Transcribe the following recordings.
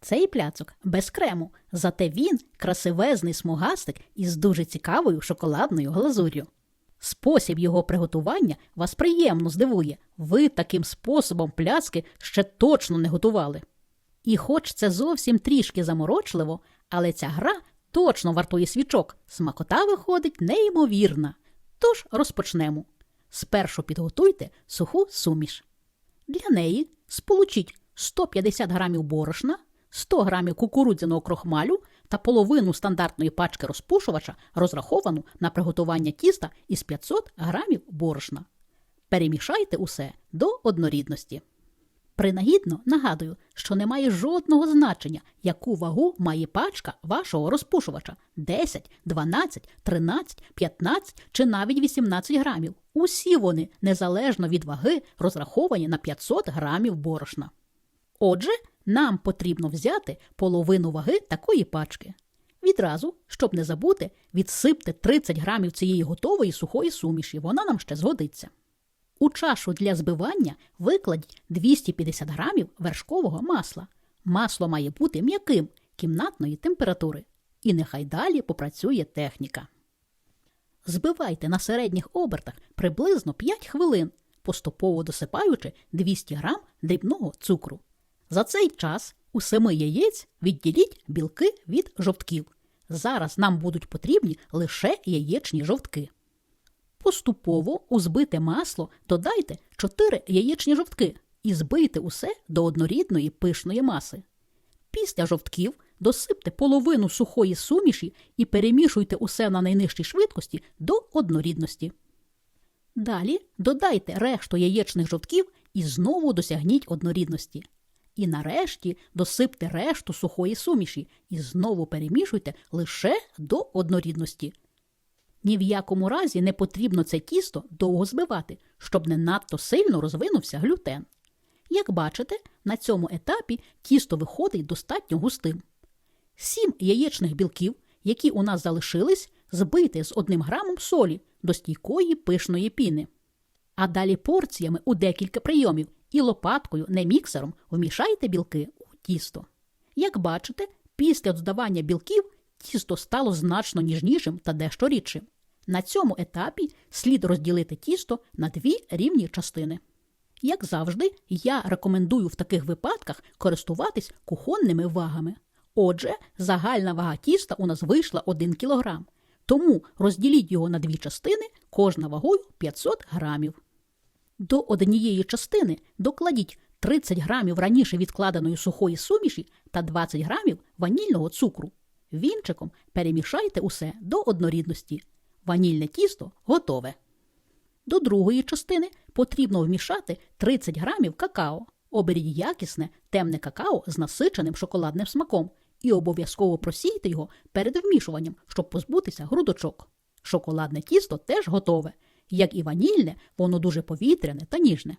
Цей пляцок без крему, зате він красивезний смугастик із дуже цікавою шоколадною глазур'ю. Спосіб його приготування вас приємно здивує. Ви таким способом пляцки ще точно не готували. І хоч це зовсім трішки заморочливо, але ця гра точно вартує свічок. Смакота виходить неймовірна. Тож розпочнемо. Спершу підготуйте суху суміш. Для неї сполучіть 150 грамів борошна, 100 грамів кукурудзяного крохмалю та половину стандартної пачки розпушувача, розраховану на приготування тіста із 500 грамів борошна. Перемішайте усе до однорідності. Принагідно нагадую, що не має жодного значення, яку вагу має пачка вашого розпушувача 10, 12, 13, 15 чи навіть 18 грамів. Усі вони, незалежно від ваги, розраховані на 500 грамів борошна. Отже, нам потрібно взяти половину ваги такої пачки. Відразу, щоб не забути, відсипте 30 грамів цієї готової сухої суміші, вона нам ще згодиться. У чашу для збивання викладіть 250 грамів вершкового масла. Масло має бути м'яким кімнатної температури. І нехай далі попрацює техніка. Збивайте на середніх обертах приблизно 5 хвилин, поступово досипаючи 200 грам дрібного цукру. За цей час у семи яєць відділіть білки від жовтків. Зараз нам будуть потрібні лише яєчні жовтки. Поступово у збите масло додайте 4 яєчні жовтки і збийте усе до однорідної пишної маси. Після жовтків досипте половину сухої суміші і перемішуйте усе на найнижчій швидкості до однорідності. Далі додайте решту яєчних жовтків і знову досягніть однорідності. І нарешті досипте решту сухої суміші і знову перемішуйте лише до однорідності. Ні в якому разі не потрібно це тісто довго збивати, щоб не надто сильно розвинувся глютен. Як бачите, на цьому етапі тісто виходить достатньо густим. Сім яєчних білків, які у нас залишились, збийте з одним грамом солі до стійкої пишної піни. А далі порціями у декілька прийомів і лопаткою, не міксером, вмішайте білки у тісто. Як бачите, після додавання білків тісто стало значно ніжнішим та дещо рідшим. На цьому етапі слід розділити тісто на дві рівні частини. Як завжди, я рекомендую в таких випадках користуватись кухонними вагами. Отже, загальна вага тіста у нас вийшла 1 кг. Тому розділіть його на дві частини, кожна вагою 500 грамів. До однієї частини докладіть 30 грамів раніше відкладеної сухої суміші та 20 грамів ванільного цукру. Вінчиком перемішайте усе до однорідності. Ванільне тісто готове. До другої частини потрібно вмішати 30 грамів какао. Оберіть якісне темне какао з насиченим шоколадним смаком і обов'язково просійте його перед вмішуванням, щоб позбутися грудочок. Шоколадне тісто теж готове. Як і ванільне, воно дуже повітряне та ніжне.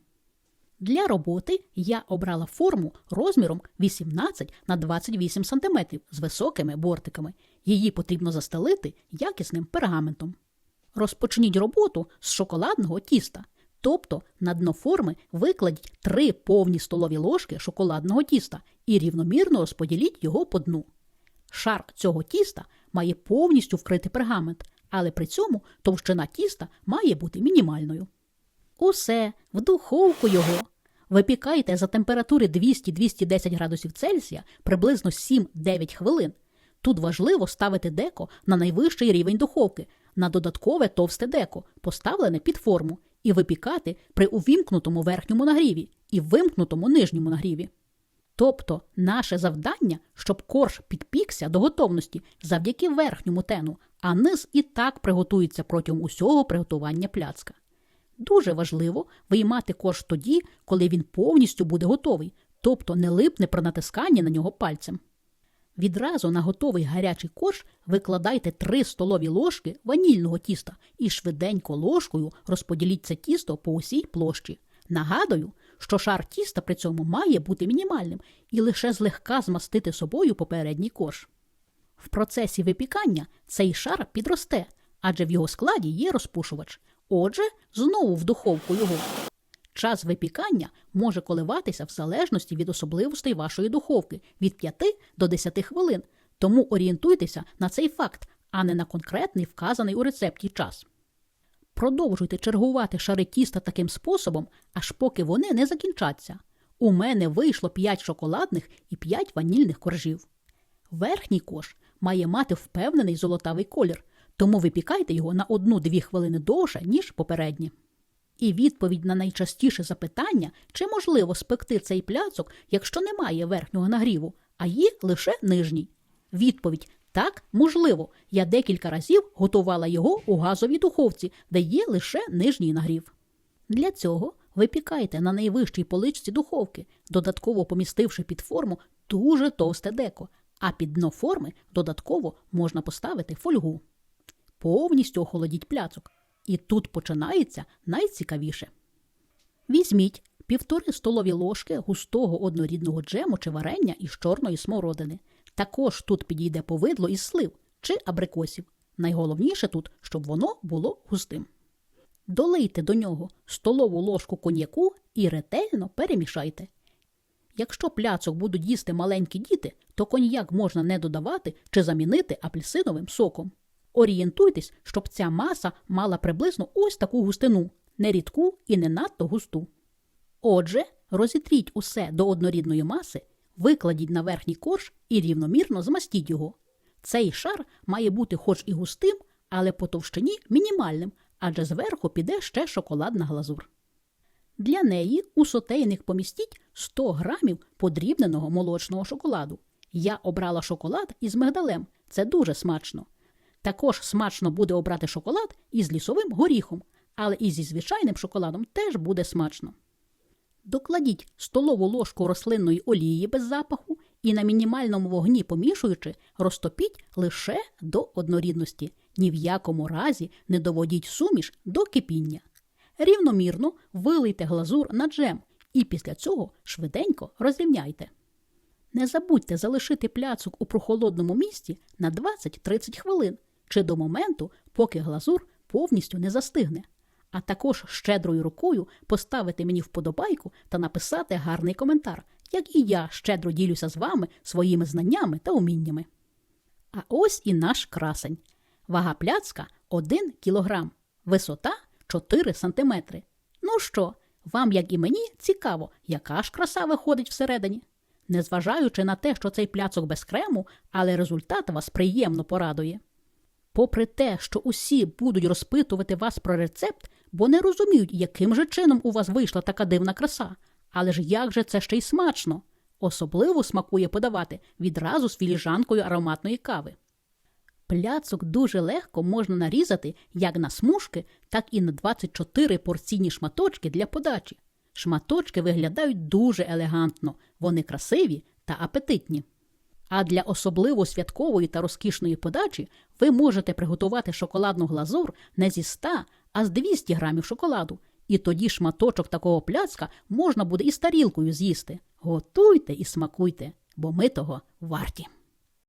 Для роботи я обрала форму розміром 18 на 28 см з високими бортиками. Її потрібно застелити якісним пергаментом. Розпочніть роботу з шоколадного тіста, тобто на дно форми викладіть 3 повні столові ложки шоколадного тіста і рівномірно розподіліть його по дну. Шар цього тіста має повністю вкрити пергамент, але при цьому товщина тіста має бути мінімальною. Усе, в духовку його. Випікайте за температури 200-210 градусів Цельсія приблизно 7-9 хвилин. Тут важливо ставити деко на найвищий рівень духовки, на додаткове товсте деко, поставлене під форму, і випікати при увімкнутому верхньому нагріві і вимкнутому нижньому нагріві. Тобто наше завдання, щоб корж підпікся до готовності завдяки верхньому тену, а низ і так приготується протягом усього приготування пляцка. Дуже важливо виймати корж тоді, коли він повністю буде готовий, тобто не липне при натисканні на нього пальцем. Відразу на готовий гарячий корж викладайте 3 столові ложки ванільного тіста і швиденько ложкою розподіліть це тісто по усій площі. Нагадую, що шар тіста при цьому має бути мінімальним і лише злегка змастити собою попередній корж. В процесі випікання цей шар підросте, адже в його складі є розпушувач. Отже, знову в духовку його. Час випікання може коливатися в залежності від особливостей вашої духовки від 5 до 10 хвилин, тому орієнтуйтеся на цей факт, а не на конкретний вказаний у рецепті час. Продовжуйте чергувати шари тіста таким способом, аж поки вони не закінчаться. У мене вийшло 5 шоколадних і 5 ванільних коржів. Верхній кош має мати впевнений золотавий колір, тому випікайте його на 1-2 хвилини довше, ніж попередні. І відповідь на найчастіше запитання, чи можливо спекти цей пляцок, якщо немає верхнього нагріву, а є лише нижній. Відповідь так, можливо. Я декілька разів готувала його у газовій духовці, де є лише нижній нагрів. Для цього випікайте на найвищій поличці духовки, додатково помістивши під форму дуже товсте деко, а під дно форми додатково можна поставити фольгу. Повністю охолодіть пляцок. І тут починається найцікавіше. Візьміть півтори столові ложки густого однорідного джему чи варення із чорної смородини. Також тут підійде повидло із слив чи абрикосів. Найголовніше тут, щоб воно було густим. Долийте до нього столову ложку коньяку і ретельно перемішайте. Якщо пляцок будуть їсти маленькі діти, то коньяк можна не додавати чи замінити апельсиновим соком. Орієнтуйтесь, щоб ця маса мала приблизно ось таку густину, не рідку і не надто густу. Отже, розітріть усе до однорідної маси, викладіть на верхній корж і рівномірно змастіть його. Цей шар має бути хоч і густим, але по товщині мінімальним, адже зверху піде ще шоколадна глазур. Для неї у сотейник помістіть 100 грамів подрібненого молочного шоколаду. Я обрала шоколад із мигдалем, це дуже смачно. Також смачно буде обрати шоколад із лісовим горіхом, але і зі звичайним шоколадом теж буде смачно. Докладіть столову ложку рослинної олії без запаху і на мінімальному вогні помішуючи, розтопіть лише до однорідності. Ні в якому разі не доводіть суміш до кипіння. Рівномірно вилийте глазур на джем і після цього швиденько розрівняйте. Не забудьте залишити пляцок у прохолодному місці на 20-30 хвилин чи до моменту, поки глазур повністю не застигне, а також щедрою рукою поставити мені вподобайку та написати гарний коментар, як і я щедро ділюся з вами своїми знаннями та уміннями. А ось і наш красень. Вага пляцка 1 кілограм, висота 4 сантиметри. Ну що, вам, як і мені, цікаво, яка ж краса виходить всередині? Незважаючи на те, що цей пляцок без крему, але результат вас приємно порадує. Попри те, що усі будуть розпитувати вас про рецепт, бо не розуміють, яким же чином у вас вийшла така дивна краса. Але ж як же це ще й смачно? Особливо смакує подавати відразу з філіжанкою ароматної кави. Пляцок дуже легко можна нарізати як на смужки, так і на 24 порційні шматочки для подачі. Шматочки виглядають дуже елегантно, вони красиві та апетитні. А для особливо святкової та розкішної подачі ви можете приготувати шоколадну глазур не зі 100, а з 200 грамів шоколаду. І тоді шматочок такого пляцка можна буде і з тарілкою з'їсти. Готуйте і смакуйте, бо ми того варті.